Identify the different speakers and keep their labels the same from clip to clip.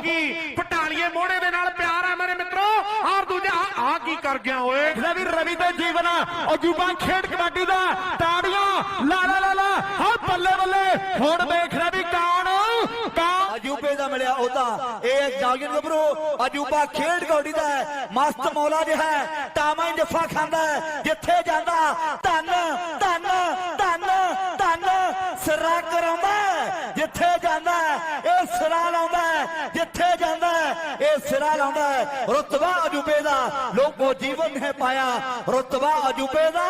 Speaker 1: ਹੋਗੀ ਪਟਾਲੀਏ ਮੋਹੜੇ ਦੇ ਨਾਲ ਪਿਆਰ ਹੈ ਮੇਰੇ ਮਿੱਤਰੋ। ਔਰ ਦੂਜਾ ਆ ਕੀ ਕਰ ਗਿਆ ਓਏ?
Speaker 2: ਰਵੀ ਰਵੀ ਤੇ ਜੀਵਨ ਅਜੂਬਾ ਖੇਡ ਕਬੱਡੀ ਦਾ। ਤਾੜੀਆਂ। ਲਾ ਲਾ ਲਾ ਲਾ। ਹਾਂ ਬੱਲੇ ਬੱਲੇ। ਹੁਣ ਦੇਖ ਰਿਹਾ ਵੀ ਕੌਣ ਕੌਣ?
Speaker 3: ਅਜੂਬੇ ਦਾ ਮਿਲਿਆ ਉਹਦਾ। ਇਹ ਜਾਗਨ ਗੱਭਰੂ। ਅਜੂਬਾ ਖੇਡ ਕੌਡੀ ਦਾ ਮਸਤ ਮੌਲਾ ਜਿਹਾ ਹੀ। ਜੱਫਾ ਖਾਂਦਾ ਹੈ, ਜਿੱਥੇ ਜਾਂਦਾ ਧੰਨ ਧੰਨ ਧੰਨ ਧੰਨ ਸਿਰਾ ਕਰਾਉਂਦਾ ਜਿੱਥੇ ਜਾਂਦਾ ਸਿਰਾ ਲਾਉਂਦਾ ਹੈ, ਜਿੱਥੇ ਜਾਂਦਾ ਇਹ ਸਿਰਾ ਲਾਉਂਦਾ ਹੈ। ਰੁਤਬਾ ਅਜੂਬੇ ਦਾ ਲੋਕੋ ਜੀਵਨ ਹੈ ਪਾਇਆ ਰੁਤਬਾ ਅਜੂਬੇ ਦਾ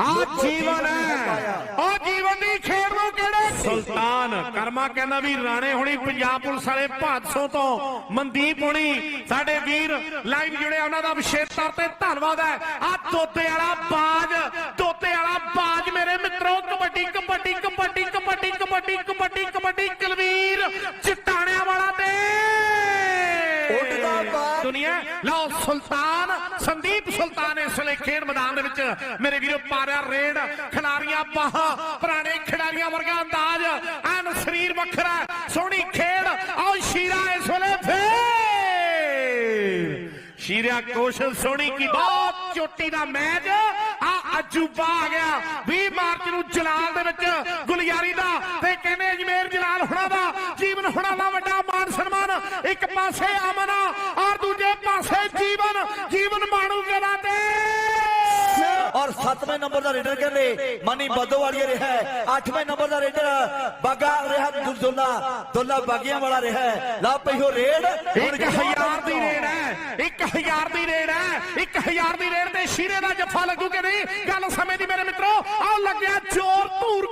Speaker 1: ਆ ਜੀਵਨ
Speaker 3: ਹੈ।
Speaker 1: ਉਹ ਜੀਵਨ ਦੀ ਖੇਡ ਨੂੰ ਕਿਹੜੇ ਸੁਲਤਾਨ ਕਰਮਾ ਕਹਿੰਦਾ ਵੀ ਰਾਣੇ ਹੁਣੀ ਪੰਜਾਬ ਪੁਲਿਸ ਵਾਲੇ ਭਾਦਸੋਂ ਤੋਂ ਮਨਦੀਪ ਹੁਣੀ ਸਾਡੇ ਵੀਰ ਲਾਈਵ ਜੁੜੇ ਉਹਨਾਂ ਦਾ ਵਿਸ਼ੇਸ਼ ਤੌਰ ਤੇ ਧੰਨਵਾਦ ਹੈ ਆ ਤੋਤੇ ਵਾਲਾ ਬਾਜ ਤੋਤੇ ਵਾਲਾ ਬਾਜ ਮੇਰੇ ਮਿੱਤਰੋ ਕਬੱਡੀ ਕਬੱਡੀ ਕਬੱਡੀ ਕਬੱਡੀ ਕਬੱਡੀ ਕਬੱਡੀ ਕਬੱਡੀ ਕਲਵੀਰ ਚਿੱਟਾਣਿਆਂ ਵਾਲਾ ਤੇ
Speaker 3: ਉੱਡਦਾ ਬਾਜ।
Speaker 1: ਦੁਨੀਆ ਲਓ ਸੁਲਤਾਨ, ਸੰਦੀਪ ਸੁਲਤਾਨ ਇਸ ਵੇਲੇ ਖੇਡ ਮੈਦਾਨ ਦੇ ਵਿੱਚ। ਮੇਰੇ ਵੀਰੋ, ਪਾਰਿਆ ਰੇਡ, ਖਿਡਾਰੀਆਂ ਬਾਹ, ਪੁਰਾਣੇ ਖਿਡਾਰੀਆਂ ਵਰਗਾ ਅੰਦਾਜ਼, ਐਨ ਸਰੀਰ ਵੱਖਰਾ ਸੋਹਣੀ ਖੇਡ, ਆਓ ਸ਼ੀਰਾ ਇਸ ਵੇਲੇ ਫੇਰ। ਸ਼ੀਰਾ ਕੋਸ਼ਿਸ਼ ਸੋਹਣੀ ਕੀ ਬਹੁਤ ਚੋਟੀ ਦਾ ਮੈਚ, ਆ ਅਜੂਬਾ ਆ ਗਿਆ 20 ਮਾਰਚ ਨੂੰ ਜਲਾਲ ਦੇ ਵਿੱਚ, ਗੁਲਿਆਰੀ ਦਾ, ਤੇ ਕਹਿੰਦੇ ਅਜਮੇਰ ਜਲਾਲ ਹੁਣਾਂ ਦਾ, ਜੀਵਨ ਹੁਣਾਂ ਦਾ ਵੱਡਾ ਮਾਨ ਸਨਮਾਨ ਇੱਕ ਪਾਸੇ ਅਮਨ ਔਰ ਦੂਜੇ ਪਾਸੇ ਜੀਵਨ। ਜੀਵਨ ਮਾਣੂ ਗਲਾ ਤੇ।
Speaker 3: ਔਰ 7ਵੇਂ ਨੰਬਰ ਦਾ ਰੇਡਰ ਕਹਿੰਦੇ ਮਨੀ ਬੱਦੋਵਾਲੀਆ ਰਿਹਾ ਹੈ। 8ਵੇਂ ਨੰਬਰ ਦਾ ਰੇਡਰ ਬਾਗਾ ਰਿਹਾ ਦੁੱਲਾ ਦੁੱਲਾ ਬਾਗੀਆਂ ਵਾਲਾ ਰਿਹਾ ਲਾ ਪਈਓ ਰੇਡ।
Speaker 1: ਇੱਕ ਹਜ਼ਾਰ ਦੀ ਰੇਡ ਹੈ ਇੱਕ ਹਜ਼ਾਰ ਦੀ ਰੇਡ ਹੈ ਇੱਕ ਹਜ਼ਾਰ ਦੀ ਰੇਡ ਤੇ ਸ਼ੀਰੇ ਦਾ ਜੱਫਾ ਲੱਗੂ ਕਿ ਨਹੀਂ? ਗੱਲ ਸਮੇਂ ਦੀ ਮੇਰੇ ਮਿੱਤਰੋ। ਆਹ ਲੱਗਿਆ ਜ਼ੋਰ ਧੂਰ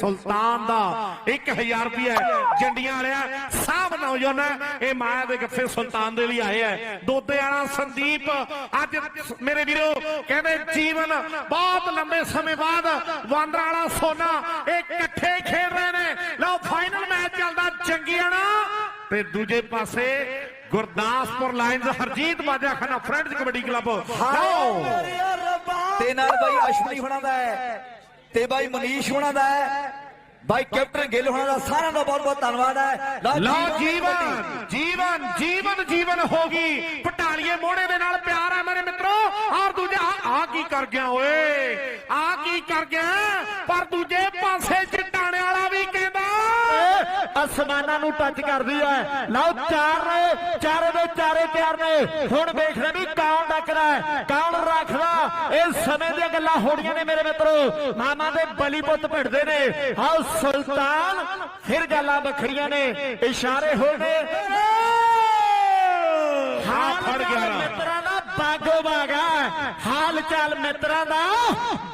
Speaker 1: ਸੁਲਤਾਨ ਦਾ 1000 ਰੁਪਏ ਜੰਡੀਆਂ ਵਾਲਿਆ ਸਾਹਬ ਨੌਜਵਾਨ ਇਹ ਮਾਇਆ ਦੇ ਗੱਫੇ ਸੁਲਤਾਨ ਦੇ ਲਈ ਆਏ ਹੈ। ਦੋਦੇ ਵਾਲਾ ਸੰਦੀਪ, ਅੱਜ ਮੇਰੇ ਵੀਰੋ, ਕਹਿੰਦੇ ਜੀਵਨ ਬਹੁਤ ਲੰਬੇ ਸਮੇਂ ਬਾਅਦ ਵਾਂਦਰਾ ਵਾਲਾ ਸੋਨਾ, ਇਹ ਇਕੱਠੇ ਖੇਡ ਰਹੇ ਨੇ। ਲਓ ਫਾਈਨਲ ਮੈਚ ਚੱਲਦਾ ਚੰਗੀਆਣਾ ਤੇ ਦੂਜੇ ਪਾਸੇ ਗੁਰਦਾਸਪੁਰ ਲਾਇਨਜ਼ ਹਰਜੀਤ ਬਾਜਾ ਖਾਨਾ ਫਰੈਂਡਸ ਕਬੱਡੀ ਕਲੱਬ। ਲਓ।
Speaker 3: ਤੇ ਨਾਲ ਬਾਈ ਅਸ਼ਵਨੀ ਹੋਣਾ ਦਾ ਹੈ। ਤੇ ਬਾਈ ਮਨੀਸ਼ ਹੋਣਾ ਦਾ ਹੈ। ਬਾਈ ਕੈਪਟਨ ਗਿੱਲ ਹੋਣਾ ਦਾ ਸਾਰਿਆਂ ਦਾ ਬਹੁਤ ਬਹੁਤ ਧੰਨਵਾਦ ਹੈ।
Speaker 1: ਲਓ ਜੀਵਨ ਜੀਵਨ ਜੀਵਨ ਜੀਵਨ ਹੋਗੀ ਪਟਾਲੀਏ ਮੋਹੜੇ ਦੇ ਨਾਲ ਪਿਆਰ ਹੈ ਮੇਰੇ ਮਿੱਤਰੋ। ਔਰ ਦੂਜਾ ਆ ਕੀ ਕਰ ਗਿਆ ਓਏ? ਆ ਕੀ ਕਰ ਗਿਆ? ਪਰ ਦੂਜੇ ਪਾਸੇ ਚਟਾਣੇ ਵਾਲਾ ਵੀ ਕਹਿੰਦਾ
Speaker 2: ਅਸਮਾਨਾਂ ਨੂੰ ਟੱਚ ਕਰਦੀ ਹੈ। ਲਓ, ਚਾਰ ਨੇ, ਚਾਰੇ ਦੇ ਚਾਰੇ ਤਿਆਰ ਨੇ। ਹੁਣ ਵੇਖ ਰਹੇ ਵੀ ਕੌਣ ਡੱਕਦਾ ਕੌਣ ਰੱਖਦਾ ਇਹ ਸਮੇਂ ਦੀਆਂ ਗੱਲਾਂ ਹੋਣੀਆਂ ਨੇ ਮੇਰੇ ਮਿੱਤਰੋ। ਮਾਮਾ ਦੇ ਬਲੀ ਪੁੱਤ ਭਿੜਦੇ ਨੇ। ਆਓ, ਸੁਲਤਾਨ, ਫਿਰ ਗੱਲਾਂ ਵੱਖਰੀਆਂ ਨੇ। ਇਸ਼ਾਰੇ ਹੋਣੇ
Speaker 1: ਹਾਂ ਫੜ ਗਿਆ
Speaker 2: ਮਿੱਤਰਾਂ ਦਾ ਬਾਗੋ ਬਾਗਾ। ਹਾਲ ਚਾਲ ਮਿੱਤਰਾਂ ਦਾ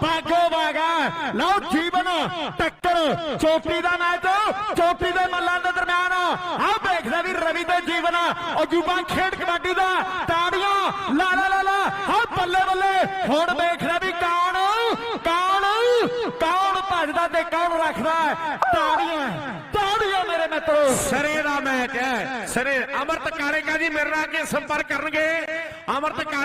Speaker 2: ਬਾਗ ਬਾਗਾ ਲਓ ਜੀਵਨ, ਟੱਕਰ ਚੋਟੀ ਦਾ ਮੈਚ ਚੋਟੀ ਦੇ ਮੱਲਾਂ ਦੇ ਦਰਮਿਆਨ। ਆ ਵੇਖਦਾ ਵੀ ਰਵੀ ਤੇ ਜੀਵਨ ਅਜੂਬਾ ਖੇਡ ਕਬੱਡੀ ਦਾ, ਤਾੜੀਆਂ, ਲਾ ਲਾ ਲਾ ਲਾ ਹਾਂ ਬੱਲੇ ਬੱਲੇ। ਹੁਣ ਵੇਖਦਾ ਵੀ ਕੌਣ ਕੌਣ ਕੌਣ ਭੱਜਦਾ ਤੇ ਕੌਣ ਰੱਖਦਾ। ਤਾੜੀਆਂ ਤਾੜੀਆਂ ਮੇਰੇ ਮਿੱਤਰੋ।
Speaker 1: ਸਰੇ ਦਾ ਮੈਚ ਹੈ ਸਰੇ ਅਮਰਤ ਕਾਰੇਕਾ ਜੀ ਮੇਰੇ ਨਾਲ ਆ ਸੰਪਰਕ ਕਰਨਗੇ। ਅਮਰਤ ਕਾਰੇ